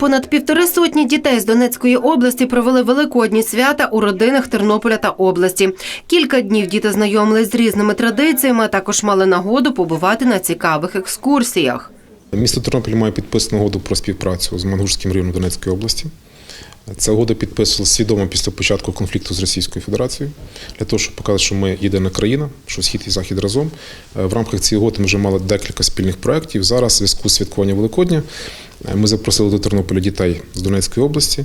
Понад півтори сотні дітей з Донецької області провели великодні свята у родинах Тернополя та області. Кілька днів діти знайомились з різними традиціями, а також мали нагоду побувати на цікавих екскурсіях. Місто Тернопіль має підписану угоду про співпрацю з Мангушським районом Донецької області. Ця угода підписувалася свідомо після початку конфлікту з Російською Федерацією, для того, щоб показати, що ми єдина країна, що схід і захід разом. Е, В рамках цієї угоди ми вже мали декілька спільних проєктів. Зараз, в зв'язку з святкуванням Великодня, ми запросили до Тернополя дітей з Донецької області.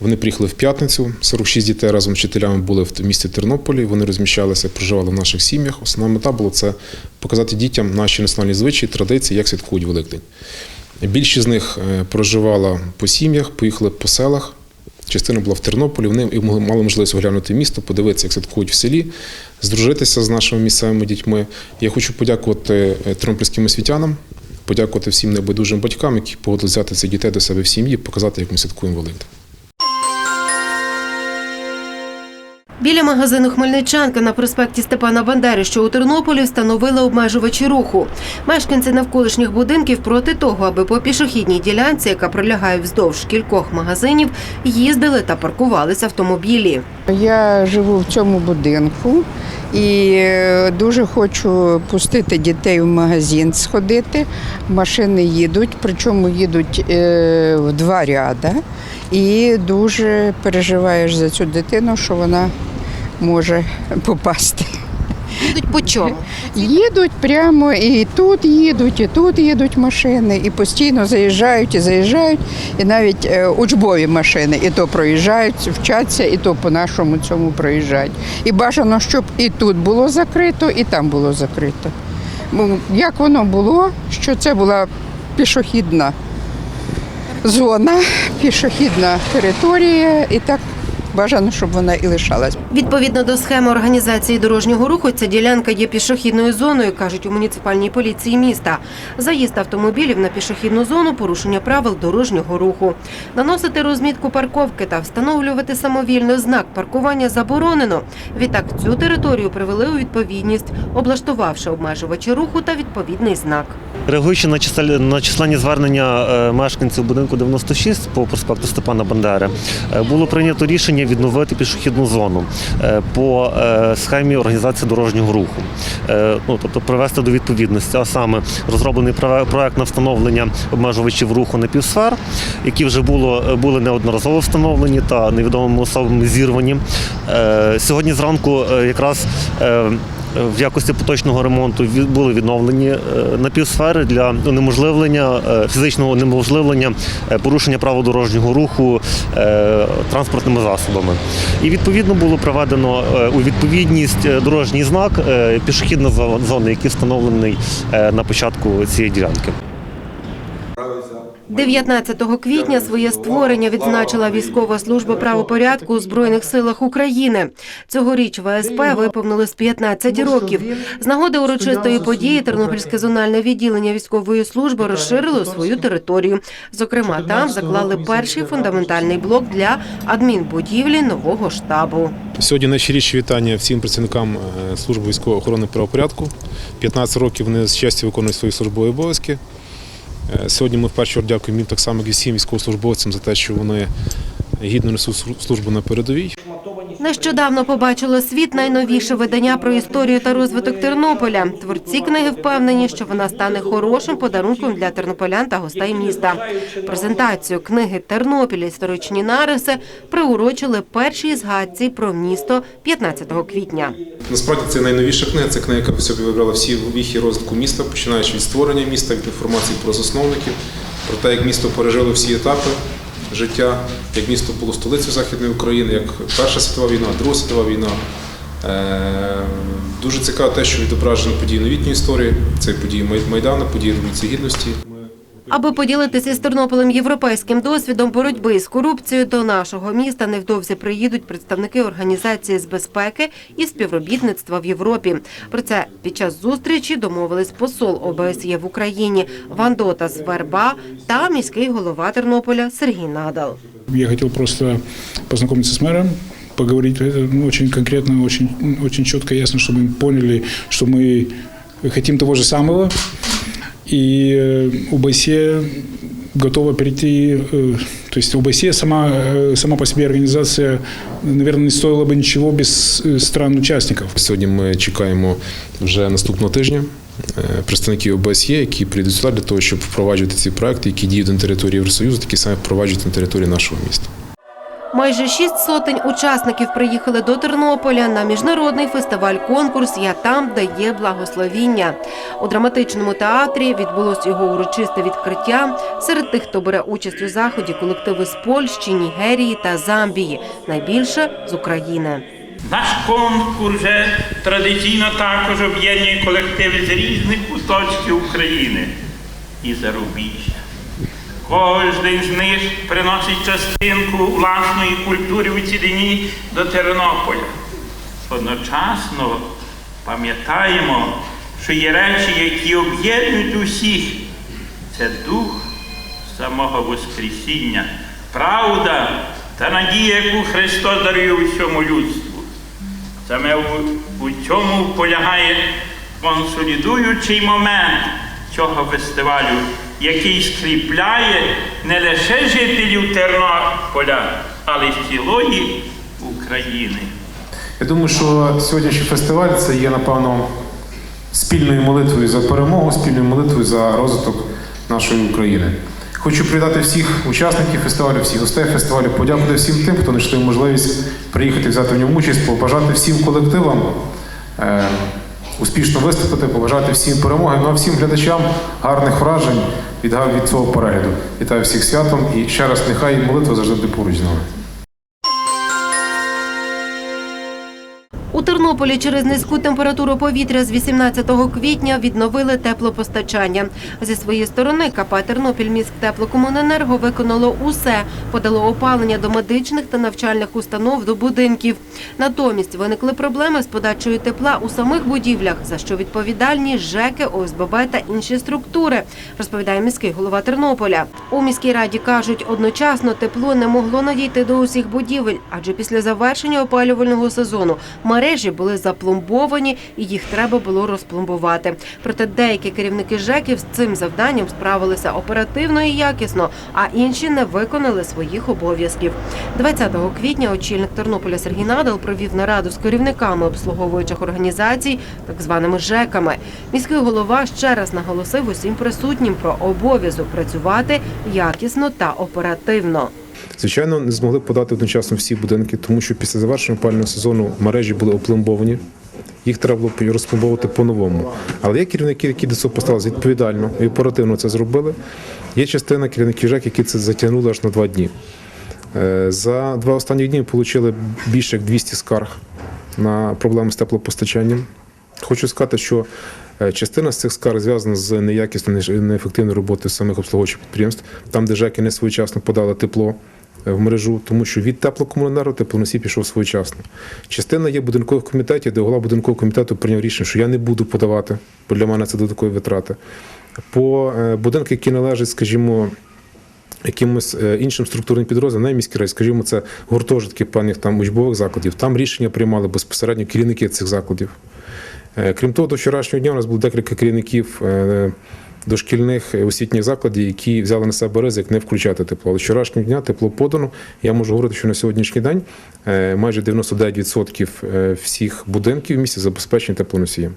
Вони приїхали в п'ятницю. 46 дітей разом з вчителями були в місті Тернополі. Вони розміщалися, проживали в наших сім'ях. Основна мета була це показати дітям наші національні звичаї, традиції, як святкують Великдень. Більшість з них е, проживала по сім'ях, поїхали по селах. Частина була в Тернополі. Вони мали можливість оглянути місто, подивитися, як святкують в селі, здружитися з нашими місцевими дітьми. Я хочу подякувати е, тернопільським освітянам, подякувати всім небайдужим батькам, які погодилися взяти цих дітей до себе в сім'ї, показати, як ми святкуємо Великдень. Біля магазину Хмельничанка на проспекті Степана Бандери, що у Тернополі, встановили обмежувачі руху. Мешканці навколишніх будинків проти того, аби по пішохідній ділянці, яка пролягає вздовж кількох магазинів, їздили та паркувалися автомобілі. Я живу в цьому будинку і е, дуже хочу пустити дітей в магазин сходити. Машини їдуть, причому їдуть е, в два ряда. І дуже переживаєш за цю дитину, що вона може попасти. Їдуть по чому? Їдуть прямо і тут їдуть, і тут їдуть машини, і постійно заїжджають і заїжджають. І навіть е, учбові машини і то проїжджають, вчаться, і то по нашому цьому проїжджають. І бажано, щоб і тут було закрито, і там було закрито. Як воно було, що це була пішохідна зона, пішохідна територія, і так бажано, щоб вона і лишалась. Відповідно до схеми організації дорожнього руху, ця ділянка є пішохідною зоною, кажуть у муніципальній поліції міста. Заїзд автомобілів на пішохідну зону порушення правил дорожнього руху. Наносити розмітку парковки та встановлювати самовільно знак паркування заборонено. Відтак цю територію привели у відповідність, облаштувавши обмежувачі руху та відповідний знак. Реагуючи на численні звернення е, мешканців будинку 96 по проспекту Степана Бандери, е, було прийнято рішення відновити пішохідну зону е, по е, схемі організації дорожнього руху. Е, Ну, тобто привести до відповідності, а саме розроблений проект на встановлення обмежувачів руху на півсфер, які вже було, були неодноразово встановлені та невідомими особами зірвані. Сьогодні зранку якраз в якості поточного ремонту були відновлені е, напівсфери для унеможливлення е, фізичного унеможливлення е, порушення правил дорожнього руху транспортними засобами. І відповідно було проведено у відповідність дорожній знак пішохідна зона, який встановлений на початку цієї ділянки. 19 квітня своє створення відзначила військова служба правопорядку у збройних силах України. Цьогоріч ВСП виповнилось 15 років. З нагоди урочистої події Тернопільське зональне відділення військової служби розширило свою територію. Зокрема, там заклали перший фундаментальний блок для адмінбудівлі нового штабу. Сьогодні найщиріші вітання всім працівникам е, служби військової охорони правопорядку. 15 років вони з честю виконують свої службові обов'язки. Е, Сьогодні ми в першу чергу дякуємо їм так само, і всім військовослужбовцям за те, що вони гідно несуть службу на передовій. Нещодавно побачило світ найновіше видання про історію та розвиток Тернополя. Творці книги впевнені, що вона стане хорошим подарунком для тернополян та гостей міста. Презентацію книги Тернопіль історичні нариси приурочили першій згадці про місто 15 квітня. Насправді це найновіша книга. Це книга, яка в собі вибрала всі віхи розвитку міста, починаючи від створення міста, від інформації про засновників, про те, як місто пережило всі етапи життя, як місто було столицею Західної України, як Перша світова війна, Друга світова війна. Е, Дуже цікаво те, що відображено події новітньої історії. Це події Майдану, події Революції Гідності. Аби поділитися із Тернополем європейським досвідом боротьби з корупцією, до нашого міста невдовзі приїдуть представники організації з безпеки і співробітництва в Європі. Про це під час зустрічі домовились посол ОБСЄ в Україні Вандота Верба та міський голова Тернополя Сергій Надал. Я хотел просто познакомиться с мэром, поговорить э, ну, очень конкретно, очень, очень четко, ясно, чтобы мы поняли, что мы хотим того же самого. И э, ОБСЕ готова перейти, э, то есть ОБСЕ сама, э, сама по себе организация, наверное, не стоила бы ничего без э, стран-участников. Сьогодні ми чекаємо вже наступного тижня е, представників ОБСЄ, які прийдуть сюди для того, щоб впроваджувати ці проекти, які діють на території Євросоюзу, такі самі впроваджують на території нашого міста. Майже шість сотень учасників приїхали до Тернополя на міжнародний фестиваль-конкурс Я там, де є благословіння. У драматичному театрі відбулось його урочисте відкриття. Серед тих, хто бере участь у заході, колективи з Польщі, Нігерії та Замбії. Найбільше з України. Наш конкурс вже традиційно також об'єднує колективи з різних куточків України і зарубіжжя. Кожен з них приносить частинку власної культури у ціліні до Тернополя. Одночасно пам'ятаємо, що є речі, які об'єднують усіх. Це дух самого Воскресіння, правда та надія, яку Христос дарує усьому людству. Саме у цьому полягає консолідуючий момент цього фестивалю, який скріпляє не лише жителів Тернополя, але й цілої України. Я думаю, що сьогоднішній фестиваль це є, напевно, спільною молитвою за перемогу, спільною молитвою за розвиток нашої України. Хочу привітати всіх учасників фестивалю, всіх гостей фестивалю, подякувати всім тим, хто знайшли можливість приїхати взяти в ньому участь, побажати всім колективам е, успішно виступити, побажати всім перемоги, ну а всім глядачам гарних вражень від, від цього перегляду. Вітаю всіх святом і ще раз нехай молитва завжди поруч з нами. У Тернополі через низьку температуру повітря з 18 квітня відновили теплопостачання. Зі своєї сторони КП «Тернопільміськ теплокомуненерго» виконало усе, подало опалення до медичних та навчальних установ до будинків. Натомість виникли проблеми з подачею тепла у самих будівлях, за що відповідальні ЖЕКи, ОСББ та інші структури, розповідає міський голова Тернополя. У міській раді кажуть, одночасно тепло не могло надійти до усіх будівель, адже після завершення опалювального сезону мережі були запломбовані і їх треба було розпломбувати. Проте деякі керівники ЖЕКів з цим завданням справилися оперативно і якісно, а інші не виконали своїх обов'язків. 20 квітня очільник Тернополя Сергій Надал провів нараду з керівниками обслуговуючих організацій, так званими ЖЕКами. Міський голова ще раз наголосив усім присутнім про обов'язок працювати якісно та оперативно. Звичайно, не змогли подати одночасно всі будинки, тому що після завершення опалювального сезону мережі були опломбовані. Їх треба було розпломбовувати по-новому. Але є керівники, які до цього поставилися відповідально і оперативно це зробили. Є частина керівників ЖЕК, які це затягнули аж на два дні. Е, За два останні дні ми отримали більше як 200 скарг на проблеми з теплопостачанням. Хочу сказати, що е, частина з цих скарг зв'язана з неякісною, неефективною роботою самих обслуговуючих підприємств, там, де ЖЕКи не своєчасно подали тепло е, в мережу, тому що від теплокомуненерго теплоносій пішов своєчасно. Частина є будинкових комітетів, де голова будинкового комітету прийняв рішення, що я не буду подавати, бо для мене це додаткові витрати. По е, будинках, які належать, скажімо, якимось іншим структурним підрозділам, не міській раді, скажімо, це гуртожитки певних там учбових закладів. Там рішення приймали безпосередньо керівники цих закладів. Е, Крім того, до вчорашнього дня у нас було декілька керівників е, дошкільних е, освітніх закладів, які взяли на себе ризик не включати тепло. Але вчорашнього дня тепло подано. Я можу говорити, що на сьогоднішній день майже 99% е, всіх будинків в місті забезпечені теплоносієм.